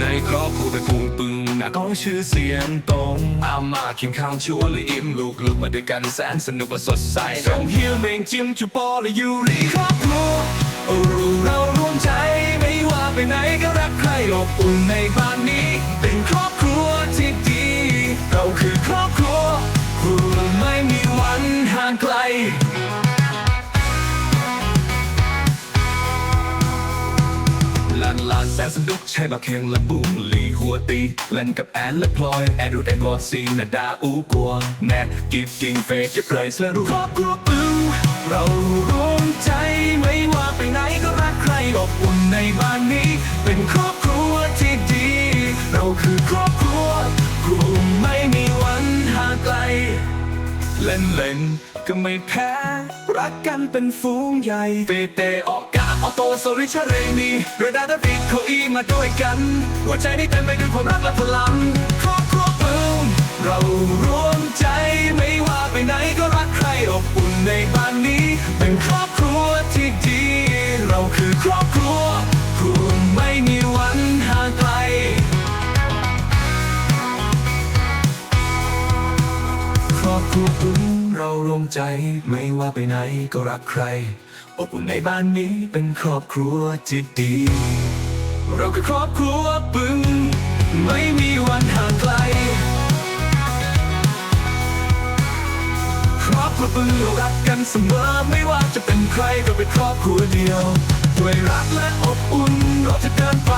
ในครอบครัวไปปูนปึงนะก้องชื่อเสียงตรงอามาเคียงข้างชัวร์เลยอิ่มลูกลูกมาด้วยกันแสนสนุกและสดใสส่งเฮียเมงจิ้มจุปอและยูริครอบครัวรู้เราร่วมใจไม่ว่าไปไหนก็รักใครอบอุ่นในบ้านนี้ เป็นครอบครัวที่ดี เราคือครอบครัวคุณไม่มีวันห่างไกล สนุกใช่บักเคียงและบุ้งลีหัวตีเล่นกับแอนและพลอยแอนดูแอนบอดซีนาดาอูกัวแนทกิฟกิ้งเฟสจะเพลย์และรู้ครอบครัวปึ้งเรารวมใจไม่ว่าไปไหนก็รักใครอบอุ่นในบ้านนี้ เป็นครอบครัวที่ดี เราคือครอบครัวคุณไม่มีวันห่างไกล เล่นเล่นๆก็ไม่แพ้ รักกันเป็นฝูงใหญ่เปเตออกกา ออโตโซริชาเรนีเรดาดาริดโคอีมาด้วยกัน หัวใจนี้เต็มไปด้วยความรักและพลังครอบครัวปึ้งเรารวมใจไม่ว่าไปไหนก็รักใครอบอุ่นในบ้านนี้ เป็นครอบครัวที่ดี เราคือครอบครัวคุณไม่มีวันห่างไกลครอบครัวปึ้ง เรารวมใจไม่ว่าไปไหนก็รักใคร อบอุ่นในบ้านนี้เป็นครอบครัวที่ดี เราคือครอบครัวปึ้งไม่มีวันห่างไกล ครอบครัวปึ้งเรารักกันเสมอไม่ว่าจะเป็นใครก็เป็นครอบครัวเดียว ด้วยรักและอบอุ่นเราจะเดินไป